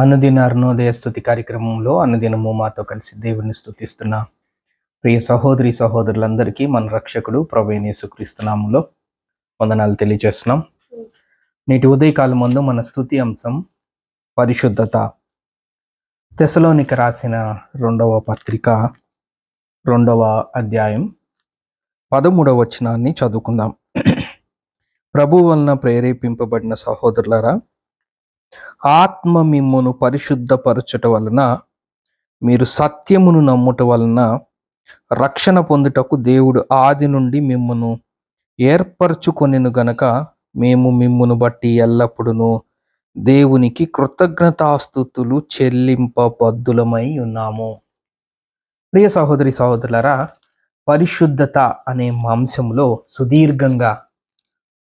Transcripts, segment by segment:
అనుదిన అరుణోదయ స్థుతి కార్యక్రమంలో అనుదినము మాతో కలిసి దేవుని స్థుతిస్తున్న ప్రియ సహోదరి సహోదరులందరికీ మన రక్షకుడు ప్రభవీణేసుక్రీస్తునామంలో వందనాలు తెలియజేస్తున్నాం. నేటి ఉదయకాలం ముందు మన స్థుతి అంశం పరిశుద్ధత. తెసలోనికి రాసిన రెండవ పత్రిక రెండవ అధ్యాయం పదమూడవ వచనాన్ని చదువుకుందాం. ప్రభు వలన ప్రేరేపింపబడిన సహోదరులరా ఆత్మ మిమ్మును పరిశుద్ధపరచుట వలన మీరు సత్యమును నమ్ముట వలన రక్షణ పొందుటకు దేవుడు ఆది నుండి మిమ్మును ఏర్పరచుకొనిను గనక మేము మిమ్మును బట్టి ఎల్లప్పుడూ దేవునికి కృతజ్ఞతాస్థుతులు చెల్లింపబద్దులమై ఉన్నాము. ప్రియ సహోదరి సహోదరులరా పరిశుద్ధత అనే మాంసంలో సుదీర్ఘంగా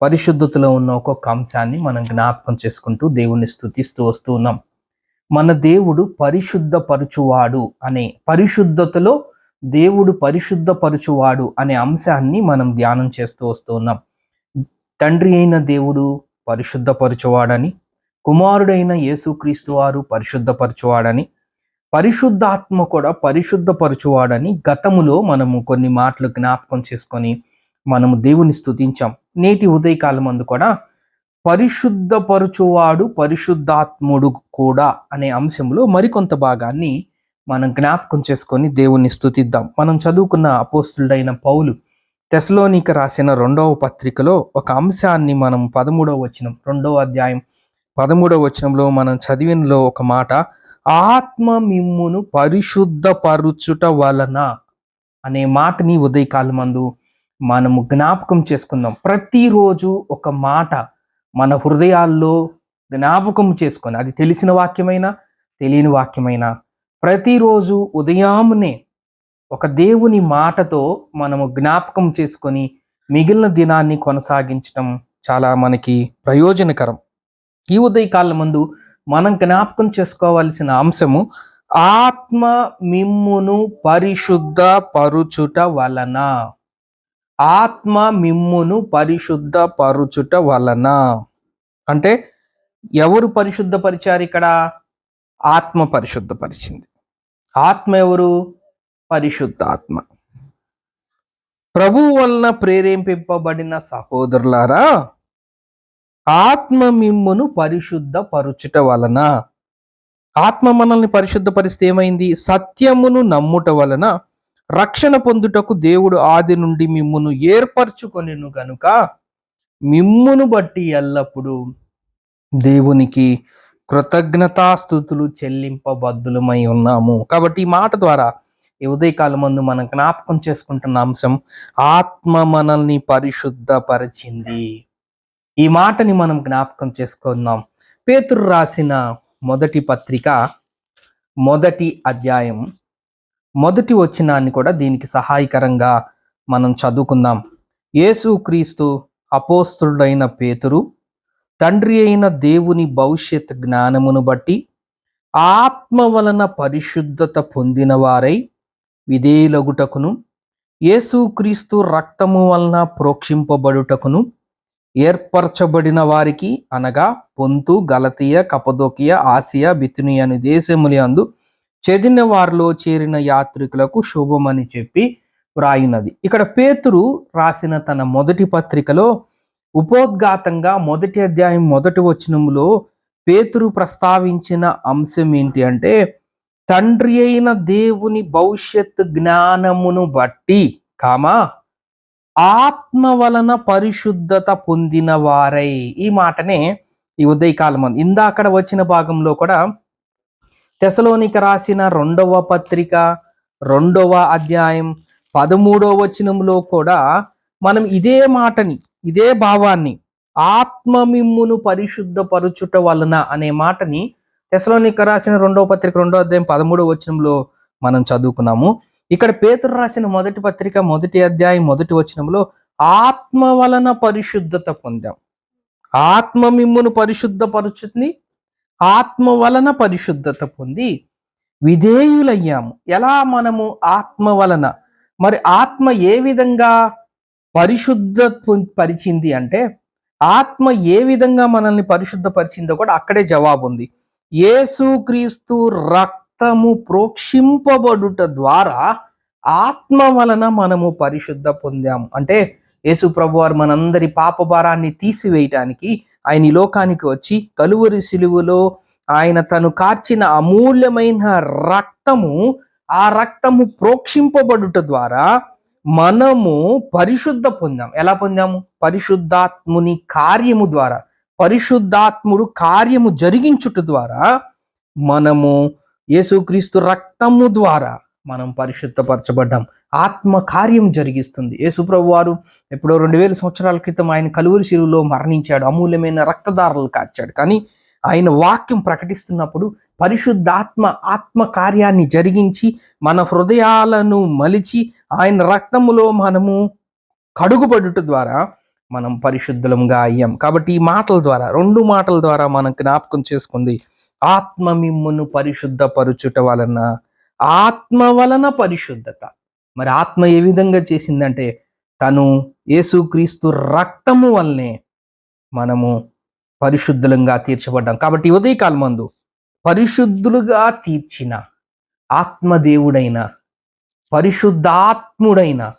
పరిశుద్ధతలో ఉన్న ఒక్కొక్క అంశాన్ని మనం జ్ఞాపకం చేసుకుంటూ దేవుణ్ణి స్థుతిస్తూ వస్తూ ఉన్నాం. మన దేవుడు పరిశుద్ధపరచువాడు అనే పరిశుద్ధతలో దేవుడు పరిశుద్ధపరచువాడు అనే అంశాన్ని మనం ధ్యానం చేస్తూ వస్తూ ఉన్నాం. తండ్రి అయిన దేవుడు పరిశుద్ధపరచువాడని కుమారుడైన యేసుక్రీస్తు వారు పరిశుద్ధపరచువాడని పరిశుద్ధాత్మ కూడా పరిశుద్ధపరచువాడని గతములో మనము కొన్ని మాటలు జ్ఞాపకం చేసుకొని మనము దేవుని స్థుతించాం నేటి ఉదయకాలం మందు కూడా పరిశుద్ధపరచువాడు పరిశుద్ధాత్ముడు కూడా అనే అంశంలో మరికొంత భాగాన్ని మనం జ్ఞాపకం చేసుకొని దేవుణ్ణి స్థుతిద్దాం మనం చదువుకున్న అపోస్తుడైన పౌలు తెసలోనిక రాసిన రెండవ పత్రికలో ఒక అంశాన్ని మనం పదమూడవ వచనం రెండవ అధ్యాయం పదమూడవ వచనంలో మనం చదివినలో ఒక మాట ఆత్మ మిమ్మును పరిశుద్ధపరుచుట వలన అనే మాటని ఉదయకాలం మందు మనము జ్ఞాపకం చేసుకుందాం. ప్రతిరోజు ఒక మాట మన హృదయాల్లో జ్ఞాపకం చేసుకొని అది తెలిసిన వాక్యమైనా తెలియని వాక్యమైనా ప్రతిరోజు ఉదయామునే ఒక దేవుని మాటతో మనము జ్ఞాపకం చేసుకొని మిగిలిన దినాన్ని కొనసాగించటం చాలా మనకి ప్రయోజనకరం. ఈ ఉదయకాలం ముందు మనం జ్ఞాపకం చేసుకోవాల్సిన అంశము ఆత్మ మిమ్మును పరిశుద్ధ పరుచుట వలన. ఆత్మ మిమ్మును పరిశుద్ధపరుచుట వలన. అంటే ఎవరు పరిశుద్ధపరిచారు ఇక్కడ? ఆత్మ పరిశుద్ధపరిచింది. ఆత్మ ఎవరు? పరిశుద్ధాత్మ. ప్రభువు ప్రభు వలన ప్రేరేపింపబడిన సహోదరులారా ఆత్మ మిమ్మును పరిశుద్ధపరుచుట వలన. ఆత్మ మనల్ని పరిశుద్ధపరిస్తే ఏమైంది? సత్యమును నమ్ముట వలన రక్షణ పొందుటకు దేవుడు ఆది నుండి మిమ్మును ఏర్పరచుకొనిను గనుక మిమ్మును బట్టి ఎల్లప్పుడూ దేవునికి కృతజ్ఞతాస్థుతులు చెల్లింపబద్దులమై ఉన్నాము. కాబట్టి ఈ మాట ద్వారా ఈ ఉదయకాలం ముందు మనం జ్ఞాపకం చేసుకుంటున్న అంశం ఆత్మ మనల్ని పరిశుద్ధపరిచింది. ఈ మాటని మనం జ్ఞాపకం చేసుకున్నాం పేతురు రాసిన మొదటి పత్రిక మొదటి అధ్యాయం మొదటి వచ్చినాన్ని కూడా దీనికి సహాయకరంగా మనం చదువుకుందాం. యేసు క్రీస్తు అపోస్తుడైన పేతురు తండ్రి అయిన దేవుని భవిష్యత్ జ్ఞానమును బట్టి ఆత్మ వలన పరిశుద్ధత పొందిన వారై విధేయులగుటకును యేసుక్రీస్తు రక్తము వలన ప్రోక్షింపబడుటకును ఏర్పరచబడిన వారికి అనగా పొంతు గలతీయ కపదోకియ ఆసియా బితునియా అనే దేశములందు అందు చెదిన వారిలో చేరిన యాత్రికులకు శుభమని చెప్పి వ్రాయినది. ఇక్కడ పేతురు రాసిన తన మొదటి పత్రికలో ఉపోద్ఘాతంగా మొదటి అధ్యాయం మొదటి వచనంలో పేతురు ప్రస్తావించిన అంశం ఏంటి అంటే తండ్రి అయిన దేవుని భవిష్యత్ జ్ఞానమును బట్టి కామా ఆత్మ వలన పరిశుద్ధత పొందిన వారై. ఈ మాటనే ఈ ఉదయకాలం అంది ఇందాకడ వచ్చిన భాగంలో కూడా తెసలోనిక రాసిన రెండవ పత్రిక రెండవ అధ్యాయం పదమూడవ వచనంలో కూడా మనం ఇదే మాటని ఇదే భావాన్ని ఆత్మ మిమ్మును పరిశుద్ధపరుచుట వలన అనే మాటని తెసలోనిక రాసిన రెండవ పత్రిక రెండవ అధ్యాయం పదమూడవ వచనంలో మనం చదువుకున్నాము. ఇక్కడ పేతురు రాసిన మొదటి పత్రిక మొదటి అధ్యాయం మొదటి వచనంలో ఆత్మ వలన పరిశుద్ధత పొందాం. ఆత్మ మిమ్మును పరిశుద్ధపరుచుతుంది ఆత్మ వలన పరిశుద్ధత పొంది విధేయులయ్యాము. ఎలా మనము ఆత్మ వలన? మరి ఆత్మ ఏ విధంగా పరిశుద్ధ పరిచింది అంటే ఆత్మ ఏ విధంగా మనల్ని పరిశుద్ధపరిచిందో కూడా అక్కడే జవాబు ఉంది యేసుక్రీస్తు రక్తము ప్రోక్షింపబడుట ద్వారా ఆత్మ వలన మనము పరిశుద్ధ పొందాం అంటే యేసు ప్రభు వారు మనందరి పాపభారాన్ని తీసివేయటానికి ఆయన ఈ లోకానికి వచ్చి కలువరి సిలువలో ఆయన తను కార్చిన అమూల్యమైన రక్తము ఆ రక్తము ప్రోక్షింపబడుట ద్వారా మనము పరిశుద్ధ పొందాం. ఎలా పొందాము? పరిశుద్ధాత్ముని కార్యము ద్వారా పరిశుద్ధాత్ముడు కార్యము జరిగించుట ద్వారా మనము యేసుక్రీస్తు రక్తము ద్వారా మనం పరిశుద్ధపరచబడ్డాం. ఆత్మ కార్యం జరిగిస్తుంది. యేసుప్రభు వారు ఎప్పుడో రెండు వేల సంవత్సరాల క్రితం ఆయన కలువరి శిలువలో మరణించాడు. అమూల్యమైన రక్తదారులు కార్చాడు. కానీ ఆయన వాక్యం ప్రకటిస్తున్నప్పుడు పరిశుద్ధాత్మ ఆత్మ కార్యాన్ని జరిగించి మన హృదయాలను మలిచి ఆయన రక్తములో మనము కడుగుబడుట ద్వారా మనం పరిశుద్ధులంగా అయ్యాం. కాబట్టి ఈ మాటల ద్వారా రెండు మాటల ద్వారా మనం జ్ఞాపకం చేసుకుంది ఆత్మ మిమ్మును పరిశుద్ధపరుచుట వలన ఆత్మ వలన పరిశుద్ధత. మరి ఆత్మ ఏ విధంగా చేసిందంటే తను యేసుక్రీస్తు రక్తము వల్లనే మనము పరిశుద్ధులంగా తీర్చబడ్డాం. కాబట్టి ఉదయకాలం మందు పరిశుద్ధులుగా తీర్చిన ఆత్మదేవుడైన పరిశుద్ధాత్ముడైన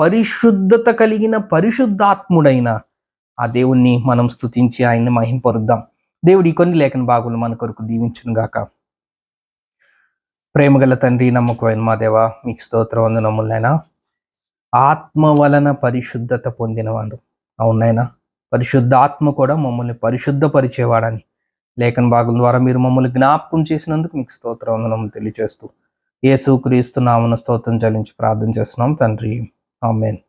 పరిశుద్ధత కలిగిన పరిశుద్ధాత్ముడైన ఆ దేవుణ్ణి మనం స్తుతించి ఆయన్ని మహింపరుద్దాం. దేవుడి కొన్ని లేఖన భాగులు మన కొరకు దీవించును గాక ప్రేమగల తండ్రి నమ్మకమైన మా దేవ మీకు స్తోత్రం వందనములైనా ఆత్మ వలన పరిశుద్ధత పొందినవాడు. అవునైనా పరిశుద్ధాత్మ కూడా మమ్మల్ని పరిశుద్ధపరిచేవాడని లేఖన భాగం ద్వారా మీరు మమ్మల్ని జ్ఞాపకం చేసినందుకు మీకు స్తోత్రం వందనములు తెలియజేస్తూ యేసు క్రీస్తు నామన స్తోత్రం చెల్లించి ప్రార్థన చేస్తున్నాం తండ్రి. ఆమెన్.